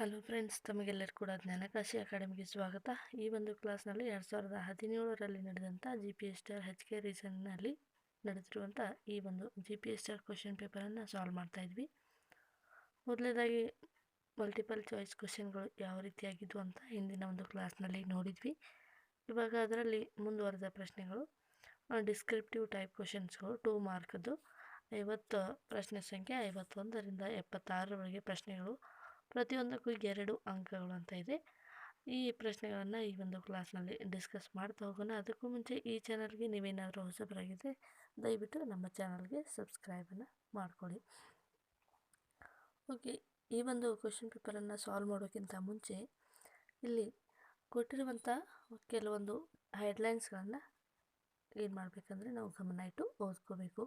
Hello friends ತಮಗೆಲ್ಲರೂ ಕೂಡ ಜ್ಞಾನಕಾಶಿ ಅಕಾಡೆಮಿಗೆ ಸ್ವಾಗತ. ಈ ಒಂದು ಕ್ಲಾಸ್ನಲ್ಲಿ ಎರಡು ಸಾವಿರದ ಹದಿನೇಳರಲ್ಲಿ ನಡೆದಂಥ G P S T R H K ರೀಸನ್ನಲ್ಲಿ ನಡೆದಿರುವಂಥ ಈ ಒಂದು G P S T R question ಪೇಪರನ್ನು solve ಮಾಡ್ತಾ ಇದ್ವಿ. ಮೊದಲನೇದಾಗಿ ಮಲ್ಟಿಪಲ್ ಚಾಯ್ಸ್ ಕ್ವಶನ್ಗಳು ಯಾವ ರೀತಿಯಾಗಿದ್ವು ಅಂತ ಹಿಂದಿನ ಒಂದು ಕ್ಲಾಸ್ನಲ್ಲಿ ನೋಡಿದ್ವಿ. ಇವಾಗ ಅದರಲ್ಲಿ ಮುಂದುವರೆದ ಪ್ರಶ್ನೆಗಳು ಡಿಸ್ಕ್ರಿಪ್ಟಿವ್ ಟೈಪ್ ಕ್ವಶನ್ಸ್ಗಳು ಟೂ ಮಾರ್ಕದ್ದು ಐವತ್ತು ಪ್ರಶ್ನೆ ಸಂಖ್ಯೆ, ಐವತ್ತೊಂದರಿಂದ ಎಪ್ಪತ್ತಾರರವರೆಗೆ ಪ್ರಶ್ನೆಗಳು ಪ್ರತಿಯೊಂದಕ್ಕೂ ಎರಡು ಅಂಕಗಳು ಅಂತ ಇದೆ. ಈ ಪ್ರಶ್ನೆಗಳನ್ನು ಈ ಒಂದು ಕ್ಲಾಸ್ನಲ್ಲಿ ಡಿಸ್ಕಸ್ ಮಾಡ್ತಾ ಹೋಗೋಣ. ಅದಕ್ಕೂ ಮುಂಚೆ ಈ ಚಾನಲ್ಗೆ ನೀವೇನಾದರೂ ಹೊಸಬರಾಗಿದ್ದರೆ ದಯವಿಟ್ಟು ನಮ್ಮ ಚಾನಲ್ಗೆ ಸಬ್ಸ್ಕ್ರೈಬನ್ನು ಮಾಡಿಕೊಳ್ಳಿ. ಓಕೆ ಈ ಒಂದು ಕ್ವಶನ್ ಪೇಪರನ್ನು ಸಾಲ್ವ್ ಮಾಡೋಕ್ಕಿಂತ ಮುಂಚೆ ಇಲ್ಲಿ ಕೊಟ್ಟಿರುವಂಥ ಕೆಲವೊಂದು ಹೆಡ್ಲೈನ್ಸ್ಗಳನ್ನು ಏನು ಮಾಡಬೇಕಂದ್ರೆ ನಾವು ಗಮನ ಇಟ್ಟು ಓದ್ಕೋಬೇಕು.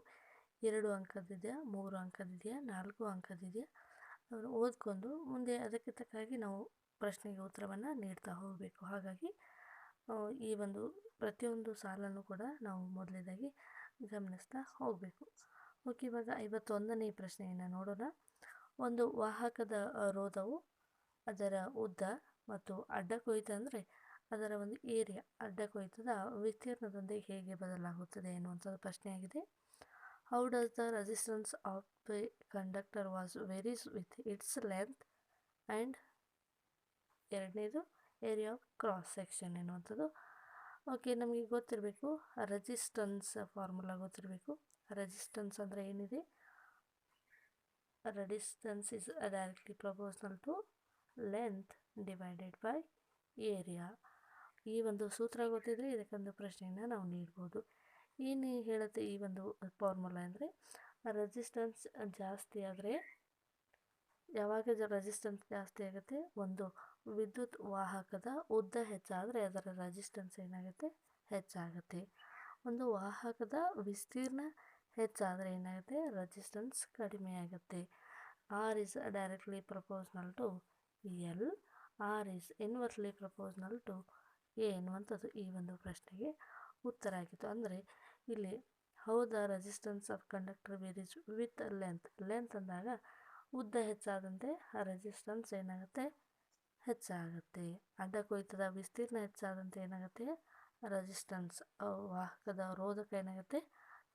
ಎರಡು ಅಂಕದಿದೆಯಾ ಮೂರು ಅಂಕದಿದೆಯಾ ನಾಲ್ಕು ಅಂಕದಿದೆಯಾ ಅದನ್ನು ಓದ್ಕೊಂಡು ಮುಂದೆ ಅದಕ್ಕೆ ತಕ್ಕ ಹಾಗೆ ನಾವು ಪ್ರಶ್ನೆಗೆ ಉತ್ತರವನ್ನು ನೀಡ್ತಾ ಹೋಗಬೇಕು. ಹಾಗಾಗಿ ಈ ಒಂದು ಪ್ರತಿಯೊಂದು ಸಾಲನ್ನು ಕೂಡ ನಾವು ಮೊದಲನೇದಾಗಿ ಗಮನಿಸ್ತಾ ಹೋಗಬೇಕು. ಓಕೆ, ಇವಾಗ ಐವತ್ತೊಂದನೇ ಪ್ರಶ್ನೆಯನ್ನು ನೋಡೋಣ. ಒಂದು ವಾಹಕದ ರೋಧವು ಅದರ ಉದ್ದ ಮತ್ತು ಅಡ್ಡ ಕೊಯ್ತ ಅಂದರೆ ಅದರ ಒಂದು ಏರಿಯಾ. ಅಡ್ಡ ಕೊಯ್ತದ ವಿಸ್ತೀರ್ಣದೊಂದಿಗೆ ಹೇಗೆ ಬದಲಾಗುತ್ತದೆ ಎನ್ನುವಂಥದ್ದು ಪ್ರಶ್ನೆಯಾಗಿದೆ. How does the resistance of the conductor was varies with its length and ಎರಡನೇದು ಏರಿಯಾ ಆಫ್ ಕ್ರಾಸ್ ಸೆಕ್ಷನ್ ಎನ್ನುವಂಥದ್ದು. ಓಕೆ ನಮಗೆ ಗೊತ್ತಿರಬೇಕು ರೆಸಿಸ್ಟೆನ್ಸ್ ಫಾರ್ಮುಲಾ ಗೊತ್ತಿರಬೇಕು. ರೆಸಿಸ್ಟೆನ್ಸ್ ಅಂದರೆ ಏನಿದೆ? Resistance is directly proportional to length divided by area ಈ ಒಂದು ಸೂತ್ರ ಗೊತ್ತಿದ್ರೆ ಇದಕ್ಕೊಂದು ಪ್ರಶ್ನೆಯನ್ನು ನಾವು ನೀಡ್ಬೋದು. ಏನು ಹೇಳುತ್ತೆ ಈ ಒಂದು ಫಾರ್ಮುಲಾ ಅಂದರೆ? ರೆಸಿಸ್ಟೆನ್ಸ್ ಜಾಸ್ತಿ ಆದರೆ ಯಾವಾಗ ರೆಸಿಸ್ಟೆನ್ಸ್ ಜಾಸ್ತಿ ಆಗುತ್ತೆ? ಒಂದು ವಿದ್ಯುತ್ ವಾಹಕದ ಉದ್ದ ಹೆಚ್ಚಾದರೆ ಅದರ ರೆಸಿಸ್ಟೆನ್ಸ್ ಏನಾಗುತ್ತೆ? ಹೆಚ್ಚಾಗುತ್ತೆ. ಒಂದು ವಾಹಕದ ವಿಸ್ತೀರ್ಣ ಹೆಚ್ಚಾದರೆ ಏನಾಗುತ್ತೆ? ರೆಸಿಸ್ಟೆನ್ಸ್ ಕಡಿಮೆ ಆಗುತ್ತೆ. R is directly proportional to L R is inversely proportional to A ಎನ್ನುವಂಥದ್ದು ಈ ಒಂದು ಪ್ರಶ್ನೆಗೆ ಉತ್ತರ ಆಗಿತ್ತು. ಅಂದರೆ ಇಲ್ಲಿ, how the resistance of conductor varies with length length ಅಂದಾಗ ಉದ್ದ ಹೆಚ್ಚಾದಂತೆ ಆ ರೆಸಿಸ್ಟೆನ್ಸ್ ಏನಾಗುತ್ತೆ? ಹೆಚ್ಚಾಗುತ್ತೆ. ಅಡ್ಡ ಕೊಯ್ತದ ವಿಸ್ತೀರ್ಣ ಹೆಚ್ಚಾದಂತೆ ಏನಾಗುತ್ತೆ? ರೆಸಿಸ್ಟೆನ್ಸ್ ವಾಹಕದ ರೋಧಕ ಏನಾಗುತ್ತೆ?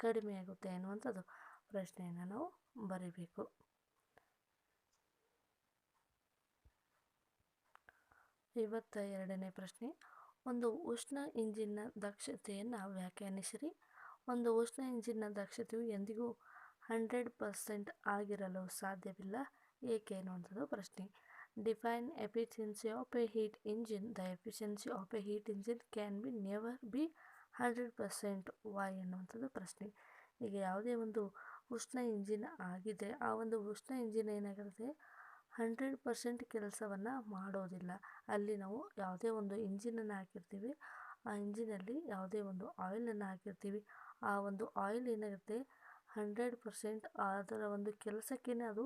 ಕಡಿಮೆ ಆಗುತ್ತೆ ಎನ್ನುವಂಥದ್ದು ಪ್ರಶ್ನೆಯನ್ನು ನಾವು ಬರೀಬೇಕು. ಇವತ್ತ ಎರಡನೇ ಪ್ರಶ್ನೆ. ಒಂದು ಉಷ್ಣ ಇಂಜಿನ್ನ ದಕ್ಷತೆಯನ್ನು ವ್ಯಾಖ್ಯಾನಿಸಿರಿ. ಒಂದು ಉಷ್ಣ ಇಂಜಿನ್ನ ದಕ್ಷತೆಯು ಎಂದಿಗೂ ಹಂಡ್ರೆಡ್ ಪರ್ಸೆಂಟ್ ಆಗಿರಲು ಸಾಧ್ಯವಿಲ್ಲ. ಏಕೆ ಅನ್ನುವಂಥದ್ದು ಪ್ರಶ್ನೆ. Define efficiency of a heat engine the efficiency of a heat engine can be never be hundred percent why ಅನ್ನುವಂಥದ್ದು ಪ್ರಶ್ನೆ. ಈಗ ಯಾವುದೇ ಒಂದು ಉಷ್ಣ ಇಂಜಿನ್ ಆಗಿದೆ, ಆ ಒಂದು ಉಷ್ಣ ಇಂಜಿನ್ ಏನಾಗಿರುತ್ತೆ ಹಂಡ್ರೆಡ್ ಪರ್ಸೆಂಟ್ ಕೆಲಸವನ್ನು ಮಾಡೋದಿಲ್ಲ. ಅಲ್ಲಿ ನಾವು ಯಾವುದೇ ಒಂದು ಇಂಜಿನನ್ನು ಹಾಕಿರ್ತೀವಿ. ಆ ಇಂಜಿನಲ್ಲಿ ಯಾವುದೇ ಒಂದು ಆಯಿಲನ್ನು ಹಾಕಿರ್ತೀವಿ. ಆ ಒಂದು ಆಯಿಲ್ ಏನಾಗುತ್ತೆ? ಹಂಡ್ರೆಡ್ ಪರ್ಸೆಂಟ್ ಅದರ ಒಂದು ಕೆಲಸಕ್ಕೇ ಅದು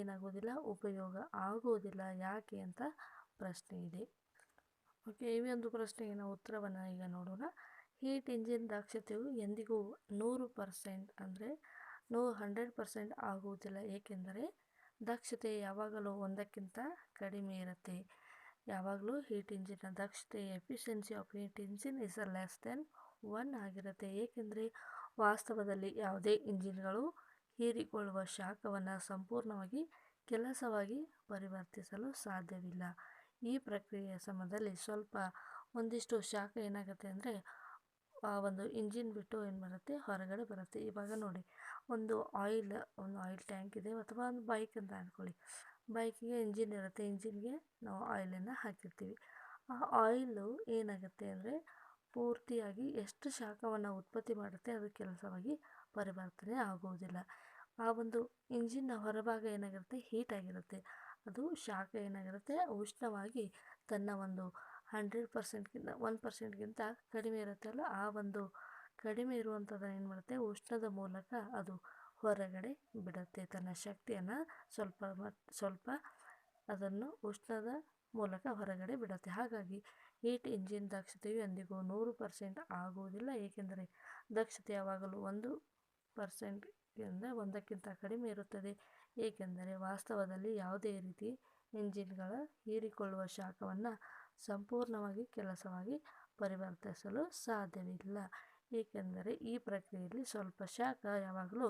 ಏನಾಗೋದಿಲ್ಲ, ಉಪಯೋಗ ಆಗೋದಿಲ್ಲ. ಯಾಕೆ ಅಂತ ಪ್ರಶ್ನೆ ಇದೆ. ಓಕೆ ಈ ಒಂದು ಪ್ರಶ್ನೆಗೆ ನಾವು ಉತ್ತರವನ್ನು ಈಗ ನೋಡೋಣ. ಹೀಟ್ ಇಂಜಿನ್ ದಕ್ಷತೆಯು ಎಂದಿಗೂ ನೂರು ಪರ್ಸೆಂಟ್ ಅಂದರೆ ನೂ, ಹಂಡ್ರೆಡ್ ಪರ್ಸೆಂಟ್ ಆಗುವುದಿಲ್ಲ. ಏಕೆಂದರೆ ದಕ್ಷತೆ ಯಾವಾಗಲೂ ಒಂದಕ್ಕಿಂತ ಕಡಿಮೆ ಇರುತ್ತೆ. ಯಾವಾಗಲೂ ಹೀಟ್ ಇಂಜಿನ್ನ ದಕ್ಷತೆ, efficiency of heat engine is less than one ಆಗಿರುತ್ತೆ. ಏಕೆಂದರೆ ವಾಸ್ತವದಲ್ಲಿ ಯಾವುದೇ ಇಂಜಿನ್ಗಳು ಹೀರಿಕೊಳ್ಳುವ ಶಾಖವನ್ನು ಸಂಪೂರ್ಣವಾಗಿ ಕೆಲಸವಾಗಿ ಪರಿವರ್ತಿಸಲು ಸಾಧ್ಯವಿಲ್ಲ. ಈ ಪ್ರಕ್ರಿಯೆಯ ಸಮಯದಲ್ಲಿ ಸ್ವಲ್ಪ ಒಂದಿಷ್ಟು ಶಾಖ ಏನಾಗುತ್ತೆ ಅಂದರೆ ಆ ಒಂದು ಇಂಜಿನ್ ಬಿಟ್ಟು ಏನು ಬರುತ್ತೆ? ಹೊರಗಡೆ ಬರುತ್ತೆ. ಇವಾಗ ನೋಡಿ, ಒಂದು ಆಯಿಲ್ ಒಂದು ಆಯಿಲ್ ಟ್ಯಾಂಕ್ ಇದೆ ಅಥವಾ ಒಂದು ಬೈಕ್ ಅಂತ ಅಂದ್ಕೊಳ್ಳಿ ಬೈಕಿಗೆ ಇಂಜಿನ್ ಇರುತ್ತೆ, ಇಂಜಿನ್ಗೆ ನಾವು ಆಯಿಲನ್ನು ಹಾಕಿರ್ತೀವಿ. ಆ ಆಯಿಲು ಏನಾಗುತ್ತೆ ಅಂದರೆ ಪೂರ್ತಿಯಾಗಿ ಎಷ್ಟು ಶಾಖವನ್ನು ಉತ್ಪತ್ತಿ ಮಾಡುತ್ತೆ ಅದು ಕೆಲಸವಾಗಿ ಪರಿವರ್ತನೆ ಆಗುವುದಿಲ್ಲ. ಆ ಒಂದು ಇಂಜಿನ್ನ ಹೊರಭಾಗ ಏನಾಗಿರುತ್ತೆ? ಹೀಟ್ ಆಗಿರುತ್ತೆ. ಅದು ಶಾಖ ಏನಾಗಿರುತ್ತೆ? ಉಷ್ಣವಾಗಿ ತನ್ನ ಒಂದು ಹಂಡ್ರೆಡ್ ಪರ್ಸೆಂಟ್ಗಿಂತ ಒನ್ ಪರ್ಸೆಂಟ್ಗಿಂತ ಕಡಿಮೆ ಇರುತ್ತಲ್ಲ, ಆ ಒಂದು ಕಡಿಮೆ ಇರುವಂಥದ್ದನ್ನು ಏನು ಮಾಡುತ್ತೆ ಉಷ್ಣದ ಮೂಲಕ ಅದು ಹೊರಗಡೆ ಬಿಡುತ್ತೆ. ತನ್ನ ಶಕ್ತಿಯನ್ನು ಸ್ವಲ್ಪ ಸ್ವಲ್ಪ ಅದನ್ನು ಉಷ್ಣದ ಮೂಲಕ ಹೊರಗಡೆ ಬಿಡುತ್ತೆ. ಹಾಗಾಗಿ ಹೀಟ್ ಇಂಜಿನ್ ದಕ್ಷತೆಯು ಎಂದಿಗೂ ನೂರು ಪರ್ಸೆಂಟ್ ಆಗುವುದಿಲ್ಲ. ಏಕೆಂದರೆ ದಕ್ಷತೆ ಯಾವಾಗಲೂ ಒಂದು ಪರ್ಸೆಂಟ್ಗಿಂತ ಒಂದಕ್ಕಿಂತ ಕಡಿಮೆ ಇರುತ್ತದೆ. ಏಕೆಂದರೆ ವಾಸ್ತವದಲ್ಲಿ ಯಾವುದೇ ರೀತಿ ಇಂಜಿನ್ಗಳ ಹೀರಿಕೊಳ್ಳುವ ಶಾಖವನ್ನು ಸಂಪೂರ್ಣವಾಗಿ ಕೆಲಸವಾಗಿ ಪರಿವರ್ತಿಸಲು ಸಾಧ್ಯವಿಲ್ಲ. ಏಕೆಂದರೆ ಈ ಪ್ರಕ್ರಿಯೆಯಲ್ಲಿ ಸ್ವಲ್ಪ ಶಾಖ ಯಾವಾಗಲೂ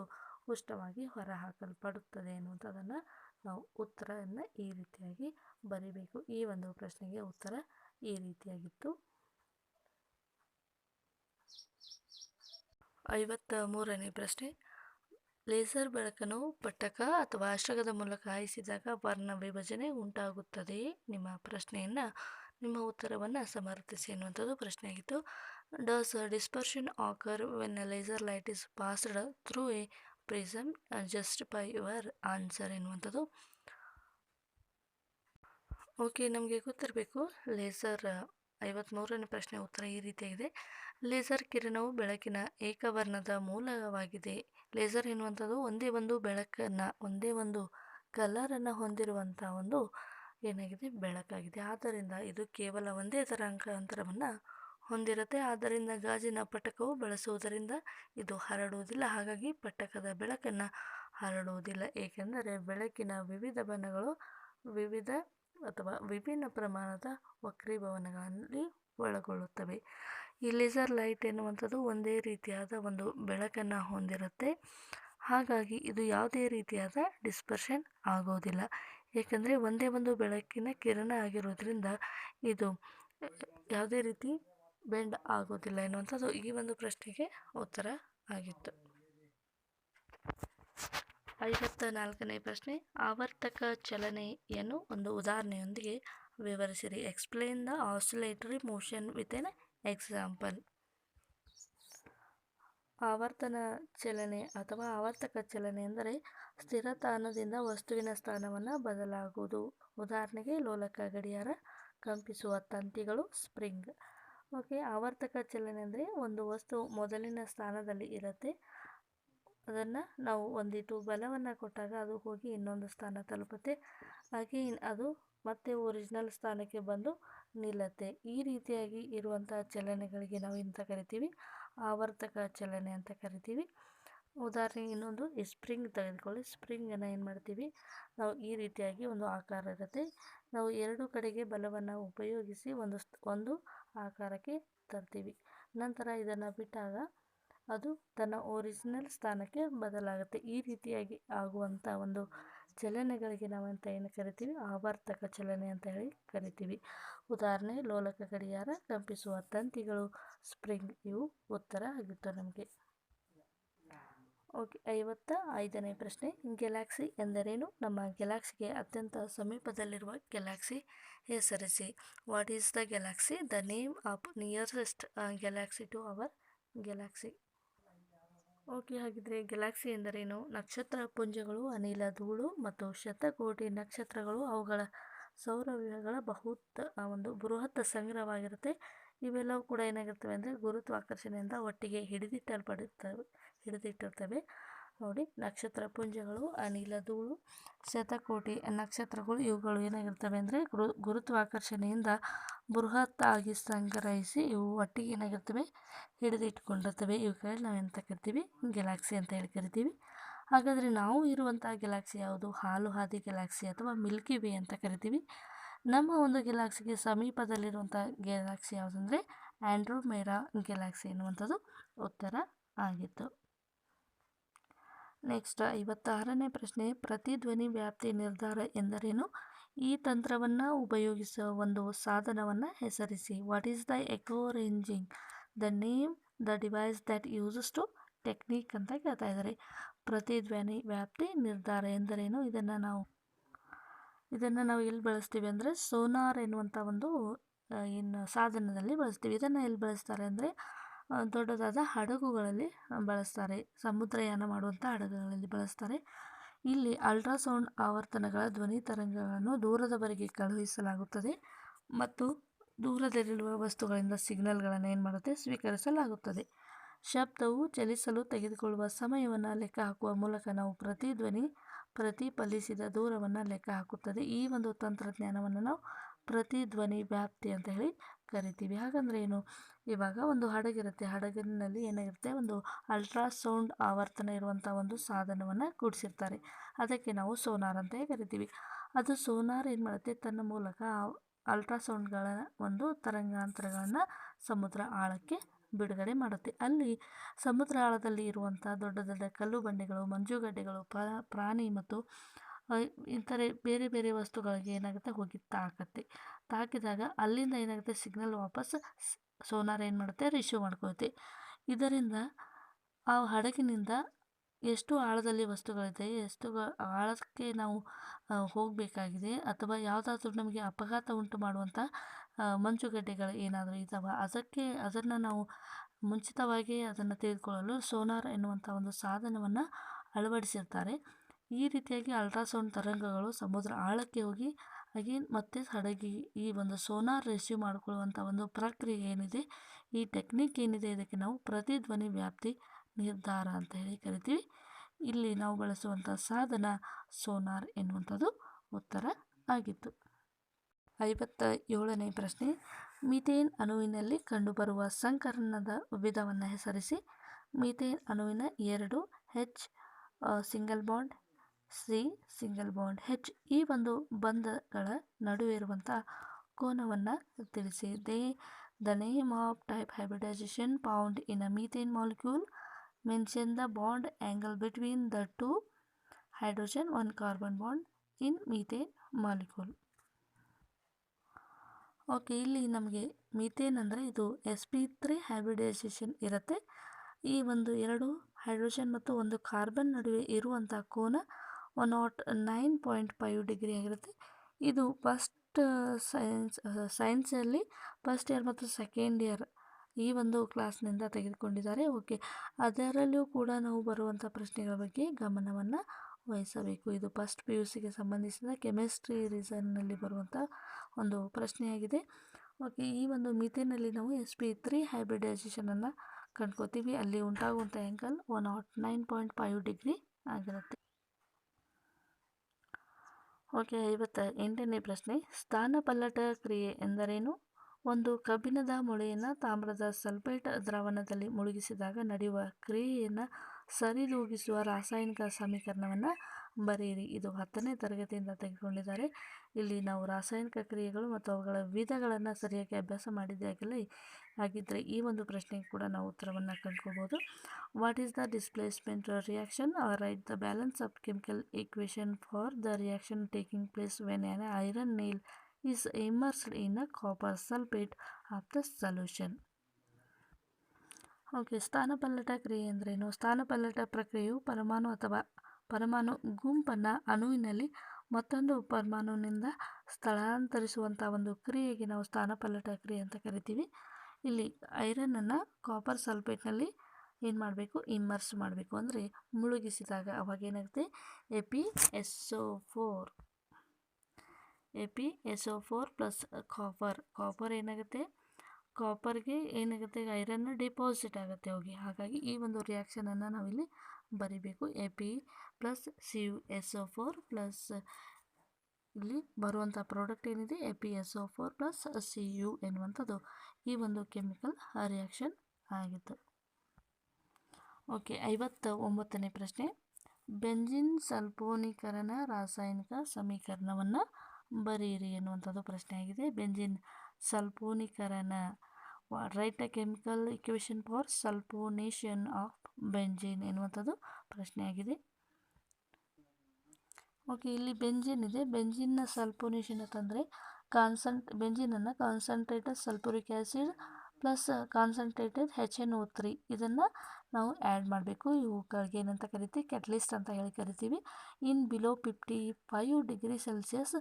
ಉಷ್ಣವಾಗಿ ಹೊರಹಾಕಲ್ಪಡುತ್ತದೆ ಎನ್ನುವಂಥದ್ದನ್ನು ನಾವು ಉತ್ತರವನ್ನು ಈ ರೀತಿಯಾಗಿ ಬರೀಬೇಕು. ಈ ಒಂದು ಪ್ರಶ್ನೆಗೆ ಉತ್ತರ ಈ ರೀತಿಯಾಗಿತ್ತು. ಐವತ್ತ ಮೂರನೇ ಪ್ರಶ್ನೆ. ಲೇಸರ್ ಬೆಳಕನ್ನು ಪಟ್ಟಕ ಅಥವಾ ಅಷ್ಟಕದ ಮೂಲಕ ಹಾಯಿಸಿದಾಗ ವರ್ಣ ವಿಭಜನೆ ಉಂಟಾಗುತ್ತದೆಯೇ ನಿಮ್ಮ ಪ್ರಶ್ನೆಯನ್ನು, ನಿಮ್ಮ ಉತ್ತರವನ್ನು ಸಮರ್ಥಿಸಿ ಎನ್ನುವಂಥದ್ದು ಪ್ರಶ್ನೆ ಆಗಿತ್ತು does dispersion occur when laser light is passed through a prism justify your answer ಎನ್ನುವಂಥದ್ದು. ಓಕೆ, ನಮಗೆ ಗೊತ್ತಿರಬೇಕು, ಲೇಸರ್ ಐವತ್ತ್ಮೂರನೇ ಪ್ರಶ್ನೆ ಉತ್ತರ ಈ ರೀತಿಯಾಗಿದೆ ಲೇಸರ್ ಕಿರಣವು ಬೆಳಕಿನ ಏಕವರ್ಣದ ಮೂಲವಾಗಿದೆ. ಲೇಸರ್ ಎನ್ನುವಂಥದ್ದು ಒಂದೇ ಒಂದು ಬೆಳಕನ್ನು, ಒಂದೇ ಒಂದು ಕಲರನ್ನು ಹೊಂದಿರುವಂಥ ಒಂದು ಏನಾಗಿದೆ? ಬೆಳಕಾಗಿದೆ. ಆದ್ದರಿಂದ ಇದು ಕೇವಲ ಒಂದೇ ತರಂಗಾಂತರವನ್ನು ಹೊಂದಿರುತ್ತೆ. ಆದ್ದರಿಂದ ಗಾಜಿನ ಪಟಕವು ಬಳಸುವುದರಿಂದ ಇದು ಹರಡುವುದಿಲ್ಲ. ಹಾಗಾಗಿ ಪಟಕದ ಬೆಳಕನ್ನು ಹರಡುವುದಿಲ್ಲ. ಏಕೆಂದರೆ ಬೆಳಕಿನ ವಿವಿಧ ಬಣ್ಣಗಳು, ವಿವಿಧ ಅಥವಾ ವಿಭಿನ್ನ ಪ್ರಮಾಣದ ವಕ್ರೀಭವನಗಳಲ್ಲಿ ಒಳಗೊಳ್ಳುತ್ತವೆ. ಈ ಲೇಸರ್ ಲೈಟ್ ಎನ್ನುವಂಥದ್ದು ಒಂದೇ ರೀತಿಯಾದ ಒಂದು ಬೆಳಕನ್ನು ಹೊಂದಿರುತ್ತೆ. ಹಾಗಾಗಿ ಇದು ಯಾವುದೇ ರೀತಿಯಾದ ಡಿಸ್ಪರ್ಷನ್ ಆಗೋದಿಲ್ಲ. ಏಕೆಂದರೆ ಒಂದೇ ಒಂದು ಬೆಳಕಿನ ಕಿರಣ ಆಗಿರೋದ್ರಿಂದ ಇದು ಯಾವುದೇ ರೀತಿ ಬೆಂಡ್ ಆಗೋದಿಲ್ಲ ಎನ್ನುವಂಥದ್ದು ಈ ಒಂದು ಪ್ರಶ್ನೆಗೆ ಉತ್ತರ ಆಗಿತ್ತು. ಐವತ್ತ ನಾಲ್ಕನೇ ಪ್ರಶ್ನೆ, ಆವರ್ತಕ ಚಲನೆಯನ್ನು ಒಂದು ಉದಾಹರಣೆಯೊಂದಿಗೆ ವಿವರಿಸಿರಿ. Explain the oscillatory motion with an example ಆವರ್ತನ ಚಲನೆ ಅಥವಾ ಆವರ್ತಕ ಚಲನೆ ಎಂದರೆ ಸ್ಥಿರ ತಾಣದಿಂದ ವಸ್ತುವಿನ ಸ್ಥಾನವನ್ನು ಬದಲಾಗುವುದು. ಉದಾಹರಣೆಗೆ ಲೋಲಕ ಗಡಿಯಾರ ಕಂಪಿಸುವ ತಂತಿಗಳು, ಸ್ಪ್ರಿಂಗ್. ಓಕೆ ಆವರ್ತಕ ಚಲನೆ ಅಂದರೆ ಒಂದು ವಸ್ತು ಮೊದಲಿನ ಸ್ಥಾನದಲ್ಲಿ ಇರುತ್ತೆ. ಅದನ್ನು ನಾವು ಒಂದಿಟ್ಟು ಬಲವನ್ನು ಕೊಟ್ಟಾಗ ಅದು ಹೋಗಿ ಇನ್ನೊಂದು ಸ್ಥಾನ ತಲುಪುತ್ತೆ. ಹಾಗೆ ಅದು ಮತ್ತೆ ಒರಿಜಿನಲ್ ಸ್ಥಾನಕ್ಕೆ ಬಂದು ನಿಲ್ಲುತ್ತೆ. ಈ ರೀತಿಯಾಗಿ ಇರುವಂಥ ಚಲನೆಗಳಿಗೆ ನಾವು ಎಂತ ಕರಿತೀವಿ. ಆವರ್ತಕ ಚಲನೆ ಅಂತ ಕರಿತೀವಿ. ಉದಾಹರಣೆಗೆ ಇನ್ನೊಂದು, ಈ ಸ್ಪ್ರಿಂಗ್ ತೆಗೆದುಕೊಳ್ಳಿ. ಸ್ಪ್ರಿಂಗನ್ನು ಏನು ಮಾಡ್ತೀವಿ? ನಾವು ಈ ರೀತಿಯಾಗಿ ಒಂದು ಆಕಾರ ಇರುತ್ತೆ. ನಾವು ಎರಡು ಕಡೆಗೆ ಬಲವನ್ನು ಉಪಯೋಗಿಸಿ ಒಂದು ಒಂದು ಆಕಾರಕ್ಕೆ ತರ್ತೀವಿ. ನಂತರ ಇದನ್ನು ಬಿಟ್ಟಾಗ ಅದು ತನ್ನ ಒರಿಜಿನಲ್ ಸ್ಥಾನಕ್ಕೆ ಬದಲಾಗುತ್ತೆ. ಈ ರೀತಿಯಾಗಿ ಆಗುವಂಥ ಒಂದು ಚಲನೆಗಳಿಗೆ ನಾವು ಅಂತ ಏನು ಕರಿತೀವಿ? ಆವರ್ತಕ ಚಲನೆ ಅಂತ ಹೇಳಿ ಕರಿತೀವಿ. ಉದಾಹರಣೆ, ಲೋಲಕ ಗಡಿಯಾರ, ಕಂಪಿಸುವ ತಂತಿಗಳು, ಸ್ಪ್ರಿಂಗ್ ಇವು ಉತ್ತರ ಆಗಿತ್ತು ನಮಗೆ. ಓಕೆ, ಐವತ್ತ ಐದನೇ ಪ್ರಶ್ನೆ. ಗೆಲಾಕ್ಸಿ ಎಂದರೇನು? ನಮ್ಮ ಗೆಲಾಕ್ಸಿಗೆ ಅತ್ಯಂತ ಸಮೀಪದಲ್ಲಿರುವ ಗೆಲಾಕ್ಸಿ ಹೆಸರಿಸಿ. What is the galaxy the name of nearest galaxy to our galaxy okay, ಹಾಗಿದ್ರೆ ಗೆಲಾಕ್ಸಿ ಎಂದರೇನು? ನಕ್ಷತ್ರ ಪುಂಜಗಳು, ಅನಿಲ ಧೂಳು ಮತ್ತು ಶತಕೋಟಿ ನಕ್ಷತ್ರಗಳು. ಅವುಗಳ ಸೌರವ್ಯೂಹಗಳ ಬಹುತ್ ಒಂದು ಬೃಹತ್ ಸಂಗ್ರಹವಾಗಿರುತ್ತೆ. ಇವೆಲ್ಲವೂ ಕೂಡ ಏನಾಗಿರ್ತವೆ ಅಂದರೆ ಗುರುತ್ವಾಕರ್ಷಣೆಯಿಂದ ಒಟ್ಟಿಗೆ ಹಿಡಿದಿಟ್ಟಲ್ಪಡುತ್ತವೆ. ಹಿಡಿದಿಟ್ಟಿರ್ತವೆ. ನೋಡಿ, ನಕ್ಷತ್ರ ಪುಂಜಗಳು, ಅನಿಲ ಧೂಳು, ಶತಕೋಟಿ ನಕ್ಷತ್ರಗಳು, ಇವುಗಳು ಏನಾಗಿರ್ತವೆ ಅಂದರೆ ಗುರು, ಗುರುತ್ವಾಕರ್ಷಣೆಯಿಂದ ಬೃಹತ್ ಆಗಿ ಸಂಗ್ರಹಿಸಿ ಇವು ಒಟ್ಟಿಗೆ ಏನಾಗಿರ್ತವೆ ಹಿಡಿದಿಟ್ಕೊಂಡಿರ್ತವೆ ಇವುಗಳಲ್ಲಿ ನಾವು ಎಂತ ಕರಿತೀವಿ? ಗೆಲಾಕ್ಸಿ ಅಂತ ಹೇಳಿ ಕರಿತೀವಿ. ಹಾಗಾದರೆ ನಾವು ಇರುವಂಥ ಗೆಲಾಕ್ಸಿ ಯಾವುದು? ಹಾಲು ಹಾದಿ ಗೆಲಾಕ್ಸಿ ಅಥವಾ ಮಿಲ್ಕಿ ವೇ ಅಂತ ಕರಿತೀವಿ. ನಮ್ಮ ಒಂದು ಗೆಲಾಕ್ಸಿಗೆ ಸಮೀಪದಲ್ಲಿರುವಂಥ ಗೆಲಾಕ್ಸಿ ಯಾವುದಂದರೆ ಆ್ಯಂಡ್ರೋಮೇರಾ ಗೆಲಾಕ್ಸಿ ಎನ್ನುವಂಥದ್ದು ಉತ್ತರ ಆಗಿತ್ತು. ನೆಕ್ಸ್ಟ್ ಐವತ್ತಾರನೇ ಪ್ರಶ್ನೆ ಪ್ರತಿಧ್ವನಿ ವ್ಯಾಪ್ತಿ ನಿರ್ಧಾರ ಎಂದರೇನು? ಈ ತಂತ್ರವನ್ನು ಉಪಯೋಗಿಸುವ ಒಂದು ಸಾಧನವನ್ನು ಹೆಸರಿಸಿ. What is the echo ranging the name the device that uses to technique ಅಂತ ಕೇಳ್ತಾ ಇದ್ದಾರೆ. ಪ್ರತಿಧ್ವನಿ ವ್ಯಾಪ್ತಿ ನಿರ್ಧಾರ ಎಂದರೇನು? ಇದನ್ನು ನಾವು ಇದನ್ನು ನಾವು ಎಲ್ಲಿ ಬಳಸ್ತೀವಿ ಅಂದರೆ ಸೋನಾರ್ ಎನ್ನುವಂಥ ಒಂದು ಏನು, ಸಾಧನದಲ್ಲಿ ಬಳಸ್ತೀವಿ. ಇದನ್ನು ಎಲ್ಲಿ ಬಳಸ್ತಾರೆ ಅಂದರೆ ದೊಡ್ಡದಾದ ಹಡಗುಗಳಲ್ಲಿ ಬಳಸ್ತಾರೆ. ಸಮುದ್ರಯಾನ ಮಾಡುವಂಥ ಹಡಗುಗಳಲ್ಲಿ ಬಳಸ್ತಾರೆ. ಇಲ್ಲಿ ಅಲ್ಟ್ರಾಸೌಂಡ್ ಆವರ್ತನಗಳ ಧ್ವನಿ ತರಂಗಗಳನ್ನು ದೂರದವರೆಗೆ ಕಳುಹಿಸಲಾಗುತ್ತದೆ ಮತ್ತು ದೂರದಲ್ಲಿರುವ ವಸ್ತುಗಳಿಂದ ಸಿಗ್ನಲ್ಗಳನ್ನು ಏನು ಮಾಡುತ್ತೆ? ಸ್ವೀಕರಿಸಲಾಗುತ್ತದೆ. ಶಬ್ದವು ಚಲಿಸಲು ತೆಗೆದುಕೊಳ್ಳುವ ಸಮಯವನ್ನು ಲೆಕ್ಕ ಹಾಕುವ ಮೂಲಕ ನಾವು ಪ್ರತಿಧ್ವನಿ ಪ್ರತಿಫಲಿಸಿದ ದೂರವನ್ನು ಲೆಕ್ಕ ಹಾಕುತ್ತದೆ. ಈ ಒಂದು ತಂತ್ರಜ್ಞಾನವನ್ನು ನಾವು ಪ್ರತಿಧ್ವನಿ ವ್ಯಾಪ್ತಿ ಅಂತ ಹೇಳಿ ಕರಿತೀವಿ. ಹಾಗಂದ್ರೆ ಏನು, ಇವಾಗ ಒಂದು ಹಡಗಿರುತ್ತೆ. ಹಡಗಿನಲ್ಲಿ ಏನಾಗಿರುತ್ತೆ ಒಂದು ಅಲ್ಟ್ರಾಸೌಂಡ್ ಆವರ್ತನ ಇರುವಂಥ ಒಂದು ಸಾಧನವನ್ನು ಕೂಡಿಸಿರ್ತಾರೆ ಅದಕ್ಕೆ ನಾವು ಸೋನಾರ್ ಅಂತ ಕರಿತೀವಿ. ಅದು ಸೋನಾರ್ ಏನು ಮಾಡುತ್ತೆ, ತನ್ನ ಮೂಲಕ ಅಲ್ಟ್ರಾಸೌಂಡ್ಗಳ ಒಂದು ತರಂಗಾಂತರಗಳನ್ನು ಸಮುದ್ರ ಆಳಕ್ಕೆ ಬಿಡುಗಡೆ ಮಾಡುತ್ತೆ. ಅಲ್ಲಿ ಸಮುದ್ರ ಆಳದಲ್ಲಿ ಇರುವಂಥ ದೊಡ್ಡ ದೊಡ್ಡ ಕಲ್ಲು ಬಂಡೆಗಳು, ಮಂಜುಗಡ್ಡೆಗಳು ಪ್ರಾಣಿ ಮತ್ತು ಇತರೆ ಬೇರೆ ಬೇರೆ ವಸ್ತುಗಳಿಗೆ ಏನಾಗುತ್ತೆ ಹೋಗಿ ತಾಕತ್ತೆ. ತಾಕಿದಾಗ ಅಲ್ಲಿಂದ ಏನಾಗುತ್ತೆ ಸಿಗ್ನಲ್ ವಾಪಸ್ ಸೋನಾರ್ ಏನು ಮಾಡುತ್ತೆ ರಿಸೀವ್ ಮಾಡ್ಕೊಳುತ್ತೆ ಇದರಿಂದ ಆ ಹಡಗಿನಿಂದ ಎಷ್ಟು ಆಳದಲ್ಲಿ ವಸ್ತುಗಳಿದೆ, ಎಷ್ಟು ಆಳಕ್ಕೆ ನಾವು ಹೋಗಬೇಕಾಗಿದೆ ಅಥವಾ ಯಾವುದಾದ್ರೂ ನಮಗೆ ಅಪಘಾತ ಉಂಟು ಮಾಡುವಂಥ ಮಂಜುಗಡ್ಡೆಗಳು ಏನಾದರೂ ಇದ್ದಾವೆ ಅದಕ್ಕೆ, ಅದನ್ನು ನಾವು ಮುಂಚಿತವಾಗಿ ಅದನ್ನು ತೆಗೆದುಕೊಳ್ಳಲು ಸೋನಾರ್ ಎನ್ನುವಂಥ ಒಂದು ಸಾಧನವನ್ನು ಅಳವಡಿಸಿರ್ತಾರೆ. ಈ ರೀತಿಯಾಗಿ ಅಲ್ಟ್ರಾಸೌಂಡ್ ತರಂಗಗಳು ಸಮುದ್ರ ಆಳಕ್ಕೆ ಹೋಗಿ ಅಗೇನ್ ಮತ್ತೆ ಹಡಗಿ ಈ ಒಂದು ಸೋನಾರ್ ರೆಸ್ಯೂ ಮಾಡಿಕೊಳ್ಳುವಂಥ ಒಂದು ಪ್ರಕ್ರಿಯೆ ಏನಿದೆ, ಈ ಟೆಕ್ನಿಕ್ ಏನಿದೆ, ಇದಕ್ಕೆ ನಾವು ಪ್ರತಿಧ್ವನಿ ವ್ಯಾಪ್ತಿ ನಿರ್ಧಾರ ಅಂತ ಹೇಳಿ ಕರಿತೀವಿ. ಇಲ್ಲಿ ನಾವು ಬಳಸುವಂಥ ಸಾಧನ ಸೋನಾರ್ ಎನ್ನುವಂಥದ್ದು ಉತ್ತರ ಆಗಿತ್ತು. ಐವತ್ತ ಏಳನೇ ಪ್ರಶ್ನೆ. ಮೀಥೇನ್ ಅಣುವಿನಲ್ಲಿ ಕಂಡುಬರುವ ಸಂಕರಣದ ವಿಧವನ್ನು ಹೆಸರಿಸಿ. ಮಿಥೇನ್ ಅಣುವಿನ ಎರಡು H single bond C single bond H ಈ ಒಂದು ಬಂಧಗಳ ನಡುವೆ ಇರುವಂಥ ಕೋನವನ್ನು ತಿಳಿಸಿ they the name of type hybridization found in a methane molecule mention the bond angle between the two hydrogen one carbon bond in methane molecule okay ಇಲ್ಲಿ ನಮಗೆ methane ಅಂದರೆ ಇದು ಎಸ್ ಪಿ ತ್ರೀ ಹೈಬ್ರಿಡೈಸೇಷನ್ ಇರುತ್ತೆ. ಈ ಒಂದು ಎರಡು hydrogen ಮತ್ತು ಒಂದು ಕಾರ್ಬನ್ ನಡುವೆ ಇರುವಂಥ ಕೋನ naught nine point five degree ಆಗಿರುತ್ತೆ. ಇದು ಫಸ್ಟ್, ಸೈನ್ಸ್ ಸೈನ್ಸಲ್ಲಿ ಫಸ್ಟ್ ಇಯರ್ ಮತ್ತು ಸೆಕೆಂಡ್ ಇಯರ್ ಈ ಒಂದು ಕ್ಲಾಸ್ನಿಂದ ತೆಗೆದುಕೊಂಡಿದ್ದಾರೆ. ಓಕೆ, ಅದರಲ್ಲೂ ಕೂಡ ನಾವು ಬರುವಂಥ ಪ್ರಶ್ನೆಗಳ ಬಗ್ಗೆ ಗಮನವನ್ನು ವಹಿಸಬೇಕು. ಇದು ಫಸ್ಟ್ ಪಿ ಯು ಸಿಗೆ ಸಂಬಂಧಿಸಿದ ಕೆಮಿಸ್ಟ್ರಿ ರೀಸನ್ನಲ್ಲಿ ಬರುವಂಥ ಒಂದು ಪ್ರಶ್ನೆಯಾಗಿದೆ. ಓಕೆ, ಈ ಒಂದು ಮಿಥೇನಲ್ಲಿ ನಾವು ಎಸ್ ಪಿ ತ್ರೀ ಹೈಬ್ರಿಡೈಸೇಷನನ್ನು ಕಂಡ್ಕೋತೀವಿ ಅಲ್ಲಿ ಉಂಟಾಗುವಂಥ angle one naught nine point five degree ಆಗಿರುತ್ತೆ. ಓಕೆ, ಐವತ್ತ ಎಂಟನೇ ಪ್ರಶ್ನೆ. ಸ್ಥಾನಪಲ್ಲಟ ಕ್ರಿಯೆ ಎಂದರೇನು? ಒಂದು ಕಬ್ಬಿಣದ ಮೊಳೆಯನ್ನು ತಾಮ್ರದ ಸಲ್ಫೇಟ್ ದ್ರಾವಣದಲ್ಲಿ ಮುಳುಗಿಸಿದಾಗ ನಡೆಯುವ ಕ್ರಿಯೆಯನ್ನು ಸರಿದೂಗಿಸುವ ರಾಸಾಯನಿಕ ಸಮೀಕರಣವನ್ನು ಬರೆಯಿರಿ. ಇದು ಹತ್ತನೇ ತರಗತಿಯಿಂದ ತೆಗೆದುಕೊಂಡಿದ್ದಾರೆ. ಇಲ್ಲಿ ನಾವು ರಾಸಾಯನಿಕ ಕ್ರಿಯೆಗಳು ಮತ್ತು ಅವುಗಳ ವಿಧಗಳನ್ನು ಸರಿಯಾಗಿ ಅಭ್ಯಾಸ ಮಾಡಿದ್ದಾಗಲೇ ಆಗಿದ್ದರೆ ಈ ಒಂದು ಪ್ರಶ್ನೆಗೆ ಕೂಡ ನಾವು ಉತ್ತರವನ್ನು ಕಂಡ್ಕೋಬೋದು what is the displacement reaction write the balance of chemical equation for the reaction taking place when an iron nail is immersed in a copper sulphate of the solution okay ಸ್ಥಾನಪಲ್ಲಟ ಕ್ರಿಯೆ ಅಂದ್ರೇನು? ಸ್ಥಾನಪಲ್ಲಟ ಪ್ರಕ್ರಿಯೆಯು ಪರಮಾಣು ಅಥವಾ ಪರಮಾಣು ಗುಂಪನ್ನು ಅಣುವಿನಲ್ಲಿ ಮತ್ತೊಂದು ಪರಮಾಣುವಿನಿಂದ ಸ್ಥಳಾಂತರಿಸುವಂಥ ಒಂದು ಕ್ರಿಯೆಗೆ ನಾವು ಸ್ಥಾನಪಲ್ಲಟ ಕ್ರಿಯೆ ಅಂತ ಕರಿತೀವಿ. ಇಲ್ಲಿ ಐರನನ್ನು ಕಾಪರ್ ಸಲ್ಫೇಟ್ನಲ್ಲಿ ಏನು ಮಾಡಬೇಕು ಇಮ್ಮರ್ಸ್ ಮಾಡಬೇಕು. ಅಂದರೆ ಮುಳುಗಿಸಿದಾಗ ಅವಾಗ ಏನಾಗುತ್ತೆ? AP SO four AP S O four plus copper copper ಏನಾಗುತ್ತೆ ಕಾಪರ್ಗೆ ಏನಾಗುತ್ತೆ? ಐರನ್ ಡಿಪಾಸಿಟ್ ಆಗುತ್ತೆ ಹೋಗಿ. ಹಾಗಾಗಿ ಈ ಒಂದು ರಿಯಾಕ್ಷನನ್ನು ನಾವಿಲ್ಲಿ ಬರಿಬೇಕು. A P plus C U S O four plus ಇಲ್ಲಿ ಬರುವಂಥ ಪ್ರಾಡಕ್ಟ್ ಏನಿದೆ? A P S O four plus C U ಎನ್ನುವಂಥದ್ದು ಈ ಒಂದು ಕೆಮಿಕಲ್ ರಿಯಾಕ್ಷನ್ ಆಗಿತ್ತು. ಓಕೆ ಐವತ್ತ ಒಂಬತ್ತನೇ ಪ್ರಶ್ನೆ. ಬೆಂಜಿನ್ ಸಲ್ಪೋನೀಕರಣ ರಾಸಾಯನಿಕ ಸಮೀಕರಣವನ್ನು ಬರೆಯಿರಿ ಎನ್ನುವಂಥದ್ದು ಪ್ರಶ್ನೆ ಆಗಿದೆ. Benzene ಸಲ್ಪೋನೀಕರಣ write a chemical equation for sulphonation of benzene ಎನ್ನುವಂಥದ್ದು ಪ್ರಶ್ನೆ ಆಗಿದೆ. ಓಕೆ, ಇಲ್ಲಿ ಬೆಂಜಿನ್ ಇದೆ. ಬೆಂಜಿನ್ನ ಸಲ್ಪೊನೇಷನ್ ಅಂತಂದರೆ ಕಾನ್ಸಂಟ್, ಬೆಂಜಿನನ್ನು concentrated sulphuric acid plus concentrated H N O three ಇದನ್ನು ನಾವು ಆ್ಯಡ್ ಮಾಡಬೇಕು. ಇವುಗಳಿಗೆ ಏನಂತ ಕರಿತೀವಿ? ಕೆಟ್ಲಿಸ್ಟ್ ಅಂತ ಹೇಳಿ ಕರಿತೀವಿ. In below fifty five degree Celsius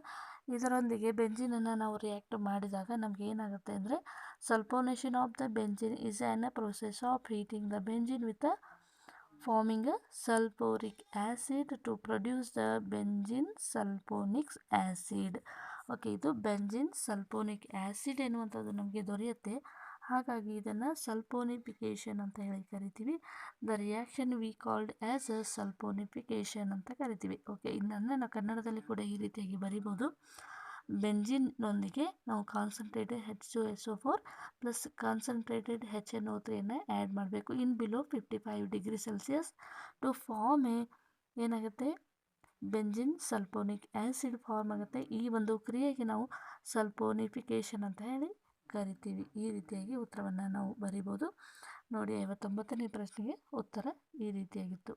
ಇದರೊಂದಿಗೆ ಬೆಂಜಿನನ್ನು ನಾವು ರಿಯಾಕ್ಟ್ ಮಾಡಿದಾಗ ನಮಗೆ ಏನಾಗುತ್ತೆ ಅಂದರೆ sulphonation of the benzene is an process of heating the benzene with forming a sulfuric acid to produce the benzene sulfonic acid. Okay ಇದು ಬೆಂಜಿನ್ ಸಲ್ಫೋನಿಕ್ ಆ್ಯಸಿಡ್ ಎನ್ನುವಂಥದ್ದು ನಮಗೆ ದೊರೆಯುತ್ತೆ. ಹಾಗಾಗಿ ಇದನ್ನು ಸಲ್ಫೋನಿಫಿಕೇಷನ್ ಅಂತ ಹೇಳಿ ಕರಿತೀವಿ. The reaction we called as a sulphonification ಅಂತ ಕರಿತೀವಿ. ಓಕೆ ಇನ್ನಂದರೆ ನಾವು ಕನ್ನಡದಲ್ಲಿ ಕೂಡ ಈ ರೀತಿಯಾಗಿ ಬರಿಬೋದು. ಬೆಂಜಿನ್ನೊಂದಿಗೆ ನಾವು concentrated H two S O four plus concentrated H N O ತ್ರೀನ add ಮಾಡಬೇಕು. In below fifty five degree Celsius to form a ಏನಾಗುತ್ತೆ? ಬೆಂಜಿನ್ ಸಲ್ಪೋನಿಕ್ ಆ್ಯಸಿಡ್ ಫಾರ್ಮ್ ಆಗುತ್ತೆ. ಈ ಒಂದು ಕ್ರಿಯೆಗೆ ನಾವು ಸಲ್ಪೋನಿಫಿಕೇಶನ್ ಅಂತ ಹೇಳಿ ಕರಿತೀವಿ. ಈ ರೀತಿಯಾಗಿ ಉತ್ತರವನ್ನು ನಾವು ಬರಿಬೋದು. ನೋಡಿ, ಐವತ್ತೊಂಬತ್ತನೇ ಪ್ರಶ್ನೆಗೆ ಉತ್ತರ ಈ ರೀತಿಯಾಗಿತ್ತು.